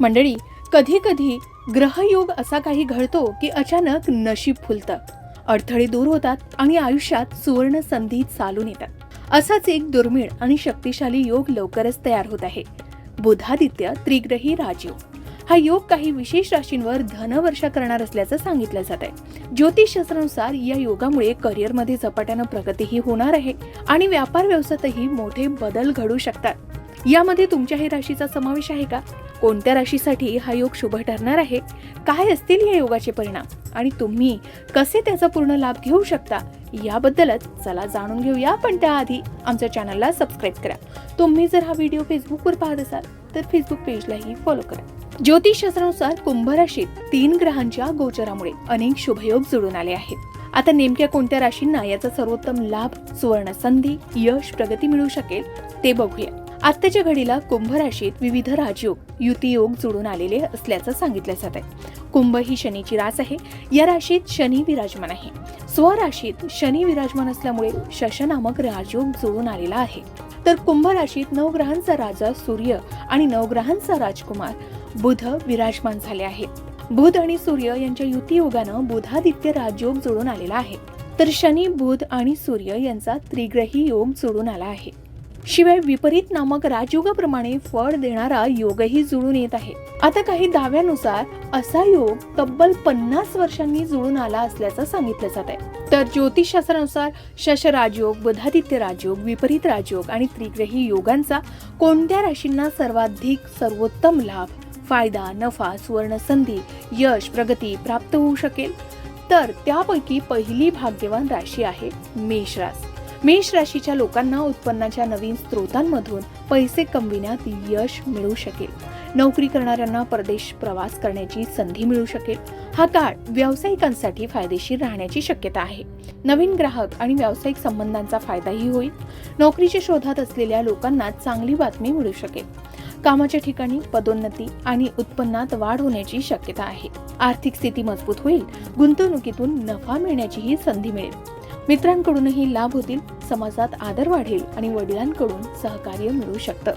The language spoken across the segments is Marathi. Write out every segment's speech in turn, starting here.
मंडळी कधी कधी ग्रहयोग असा काही घडतो की अचानक नशीब फुलतं. अडथळे दूर होतात आणि आयुष्यात सुवर्ण संधी चालून येतात. असाच एक दुर्मिळ आणि शक्तिशाली योग लवकरच तयार होत आहे. बुधादित्य त्रिग्रही राजयोग हा योग काही विशेष राशींवर धनवर्षा करणार असल्याचं सांगितलं जात आहे. ज्योतिषशास्त्रानुसार या योगामुळे करिअरमध्ये झपाट्यानं प्रगतीही होणार आहे आणि व्यापार व्यवसायातही मोठे बदल घडू शकतात. यामध्ये तुमच्याही राशीचा समावेश आहे का? कोणत्या राशीसाठी हा योग शुभ ठरणार आहे? काय असतील या योगाचे परिणाम? आणि तुम्ही कसे त्याचा पूर्ण लाभ घेऊ शकता? याबद्दलच चला जाणून घेऊया. पण त्याआधी आमच्या चॅनलला सबस्क्राईब करा. तुम्ही जर हा व्हिडिओ फेसबुकवर पाहत असाल तर फेसबुक पेजलाही फॉलो करा. ज्योतिषशास्त्रानुसार कुंभ राशीत तीन ग्रहांच्या गोचरामुळे अनेक शुभयोग जुळून आले आहेत. आता नेमक्या कोणत्या राशींना याचा सर्वोत्तम लाभ सुवर्ण संधी यश प्रगती मिळू शकेल ते बघूया. आत्ताच्या घडीला कुंभ राशीत विविध राजयोग युतीयोग जुळून आलेले असल्याचं सांगितलं जात आहे. कुंभ ही शनीची रास आहे. या राशीत शनी विराजमान आहे. स्वराशीत शनी विराजमान असल्यामुळे शशनामक राजयोग जुळून आलेला आहे. तर कुंभ राशीत नवग्रहांचा राजा सूर्य आणि नवग्रहांचा राजकुमार बुध विराजमान झाले आहेत बुध आणि सूर्य यांच्या युतीयोगानं बुधादित्य राजयोग जुळून आलेला आहे. तर शनी बुध आणि सूर्य यांचा त्रिग्रही योग जुळून आला आहे. शिवाय विपरीत नामक राजयोगाप्रमाणे फळ देणारा योगही जुळून येत आहे. आता काही दाव्यानुसार असा योग तब्बल पन्नास वर्षांनी जुळून आला असल्याचं सांगितलं जात आहे तर ज्योतिषशास्त्रानुसार शश राजयोग बधादित्य राजयोग विपरीत राजयोग आणि त्रिग्रही योगांचा कोणत्या राशींना सर्वाधिक सर्वोत्तम लाभ फायदा नफा सुवर्ण संधी यश प्रगती प्राप्त होऊ शकेल? तर त्यापैकी पहिली भाग्यवान राशी आहे मेष राशी. मेष राशीच्या लोकांना उत्पन्नाच्या नवीन स्रोतांमधून पैसे कमविण्यात यश मिळू शकेल. नोकरी करणाऱ्यांना परदेश प्रवास करण्याची संधी मिळू शकेल. हा काळ व्यावसायिकांसाठी फायदेशीर राहण्याची शक्यता आहे. नवीन ग्राहक आणि व्यावसायिक संबंधांचा फायदाही होईल. नोकरीच्या शोधात असलेल्या लोकांना चांगली बातमी मिळू शकेल. कामाच्या ठिकाणी पदोन्नती आणि उत्पन्नात वाढ होण्याची शक्यता आहे. आर्थिक स्थिती मजबूत होईल. गुंतवणुकीतून नफा मिळण्याचीही संधी मिळेल. मित्रांकडूनही लाभ होतील समाजात आदर वाढेल आणि वडिलांकडून सहकार्य मिळू शकतं.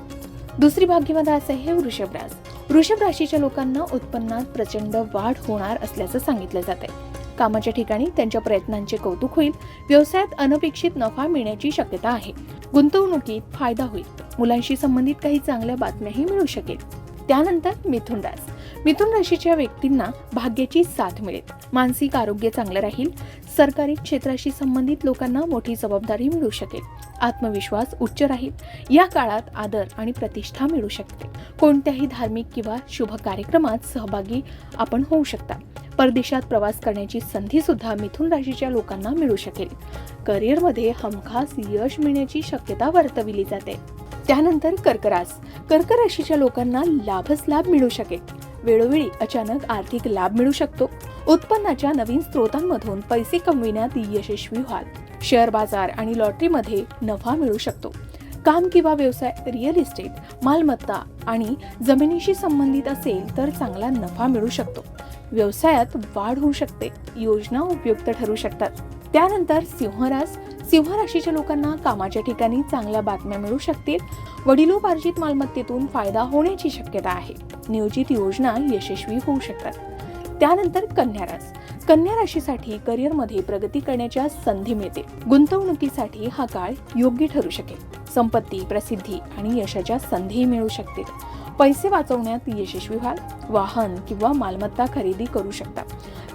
दुसरी भाग्यवान आहे वृषभ रास वृषभ राशीच्या लोकांना उत्पन्नात प्रचंड वाढ होणार असल्याचं सांगितलं जात आहे कामाच्या ठिकाणी त्यांच्या प्रयत्नांचे कौतुक होईल व्यवसायात अनपेक्षित नफा मिळण्याची शक्यता आहे. गुंतवणुकीत फायदा होईल. मुलांशी संबंधित काही चांगल्या बातम्याही मिळू शकेल. त्यानंतर मिथुन रास मिथुन राशीच्या व्यक्तींना भाग्याची साथ मिळेल. मानसिक आरोग्य चांगलं राहील. सरकारी क्षेत्राशी संबंधित लोकांना मोठी जबाबदारी मिळू शकेल. आत्मविश्वास उच्च राहील. या काळात आदर आणि प्रतिष्ठा मिळू शकते. कोणत्याही धार्मिक किंवा शुभ कार्यक्रमात सहभागी आपण होऊ शकता. परदेशात प्रवास करण्याची संधी सुद्धा मिथुन राशीच्या लोकांना मिळू शकेल. करिअरमध्ये हमखास यश मिळण्याची शक्यता वर्तविली जाते. त्यानंतर कर्करास. कर्क राशीच्या लोकांना लाभच लाभ मिळू शकेल. वेळोवेळी अचानक आर्थिक लाभ मिळू शकतो. उत्पन्नाच्या नवीन स्रोतांमधून पैसे कमविण्यात यशस्वी व्हाल. शेअर बाजार आणि लॉटरीमध्ये नफा मिळू शकतो. काम किंवा व्यवसाय रिअल इस्टेट मालमत्ता आणि जमिनीशी संबंधित असेल तर चांगला नफा मिळू शकतो. व्यवसायात वाढ होऊ शकते. योजना उपयुक्त ठरू शकतात. त्यानंतर सिंहरास सिंह राशीच्या लोकांना कामाच्या ठिकाणी चांगल्या बातम्या मिळू शकतील वडिलोपार्जित मालमत्तेतून फायदा होण्याची शक्यता आहे. नियोजित योजना यशस्वी होऊ शकतात. त्यानंतर कन्या रास. कन्या राशीसाठी करिअरमध्ये प्रगती करण्याच्या संधी मिळते. गुंतवणुकीसाठी हा काळ योग्य ठरू शकेल. संपत्ती प्रसिद्धी आणि यशाच्या संधीही मिळू शकतील. पैसे वाचवण्यात यशस्वी व्हाल वाहन किंवा मालमत्ता खरेदी करू शकता.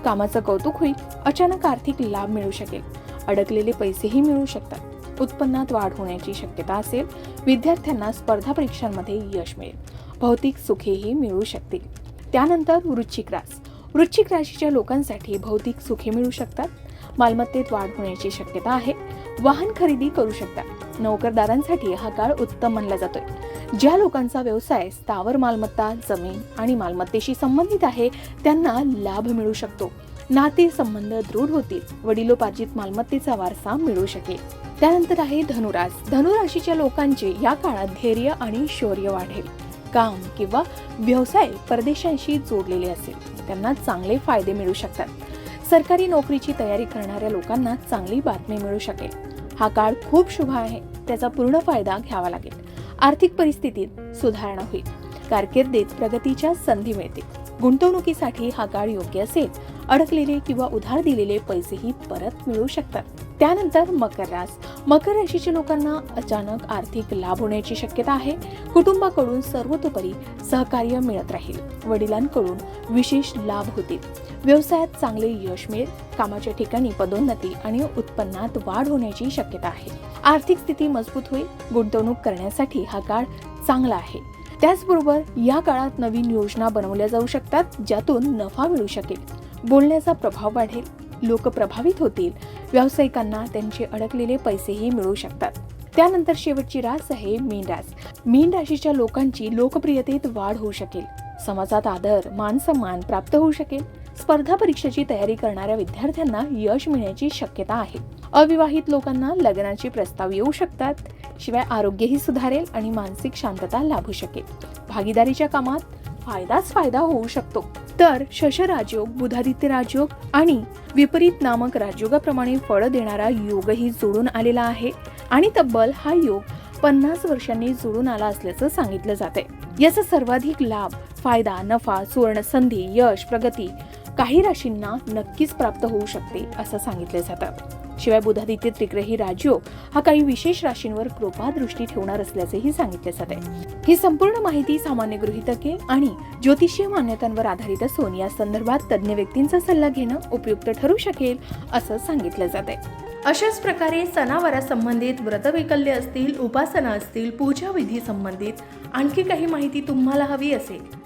कामाचं कौतुक होईल अचानक आर्थिक लाभ मिळू शकेल. अडकलेले पैसेही मिळू शकतात. उत्पन्नात वाढ होण्याची शक्यता असेल विद्यार्थ्यांना स्पर्धा परीक्षांमध्ये यश मिळेल. भौतिक सुखेही मिळू शकतील त्यानंतर वृश्चिक रास. वृश्चिक राशीच्या लोकांसाठी भौतिक सुखे मिळू शकतात. मालमत्तेत वाढ होण्याची शक्यता आहे. वाहन खरेदी करू शकतात. नोकरदारांसाठी हा काळ उत्तम मानला जातोय. ज्या लोकांचा व्यवसाय स्थावर मालमत्ता जमीन आणि मालमत्तेशी संबंधित आहे त्यांना लाभ मिळू शकतो. नाते संबंध दृढ होतील वडिलोपार्जित मालमत्तेचा वारसा मिळू शकेल. त्यानंतर आहे धनुरास धनुराशीच्या लोकांचे या काळात धैर्य आणि शौर्य वाढेल. काम किंवा व्यवसाय परदेशांशी जोडलेले असेल. त्यांना चांगले फायदे मिळू शकतात. सरकारी नोकरीची तयारी करणाऱ्या लोकांना चांगली बातमी मिळू शकेल. हा काळ खूप शुभ आहे. त्याचा पूर्ण फायदा घ्यावा लागेल. आर्थिक परिस्थितीत सुधारणा होईल. कारकिर्दीत प्रगतीच्या संधी मिळतील. गुंतवणुकीसाठी हा काळ योग्य असेल. अडकलेले किंवा उधार दिलेले पैसेही परत मिळू शकतात. त्यानंतर मकर रास. मकर राशीच्या लोकांना अचानक आर्थिक लाभ होण्याची शक्यता आहे. कुटुंबाकडून सर्वतोपरी सहकार्य मिळत राहील. वडिलांकडून विशेष लाभ होतील. व्यवसायात चांगले यश मिळेल. कामाच्या ठिकाणी पदोन्नती आणि उत्पन्नात वाढ होण्याची शक्यता आहे. आर्थिक स्थिती मजबूत होईल. गुंतवणूक करण्यासाठी हा काळ चांगला आहे. त्याचबरोबर या काळात नवीन योजना बनवल्या जाऊ शकतात ज्यातून नफा मिळू शकेल. बोलण्याचा प्रभाव वाढेल. लोक प्रभावित होतील. व्यावसायिकांना त्यांचे अडकलेले पैसेही मिळू शकतात. त्यानंतर शेवटची रास आहे मीन रास. मीन राशीच्या लोकांची लोकप्रियतेत वाढ होऊ शकेल. समाजात आदर मान सन्मान प्राप्त होऊ शकेल. स्पर्धा परीक्षेची तयारी करणाऱ्या विद्यार्थ्यांना यश मिळण्याची शक्यता आहे. अविवाहित लोकांना लग्नाचे प्रस्ताव येऊ शकतात. शिवाय आरोग्यही सुधारेल आणि मानसिक शांतता लाभू शकेल. भागीदारीच्या कामात फायदाच फायदा होऊ शकतो. तर शश राजयोग बुधादित्य राजयोग आणि विपरीत नामक राजयोगाप्रमाणे फळ देणारा योगही जोडून आलेला आहे आणि तब्बल हा योग पन्नास वर्षांनी जोडून आला असल्याचं सांगितलं जाते याचा सर्वाधिक लाभ फायदा नफा सुवर्ण संधी यश प्रगती काही राशींना नक्कीच प्राप्त होऊ शकते असं सांगितलं जातं. शिवाय बुधादित्य त्रिग्रही राजयोग हा काही विशेष राशींवर कृपा दृष्टी ठेवणार असल्याचेही सांगितले जाते ही संपूर्ण माहिती सामान्य गृहितके आणि ज्योतिषीय मान्यतांवर आधारित असून या संदर्भात तज्ज्ञ व्यक्तींचा सल्ला घेणं उपयुक्त ठरू शकेल असं सांगितलं जाते अशाच प्रकारे सणावारासंबंधित व्रतवैकल्य असतील उपासना असतील पूजा विधी संबंधित आणखी काही माहिती तुम्हाला हवी असेल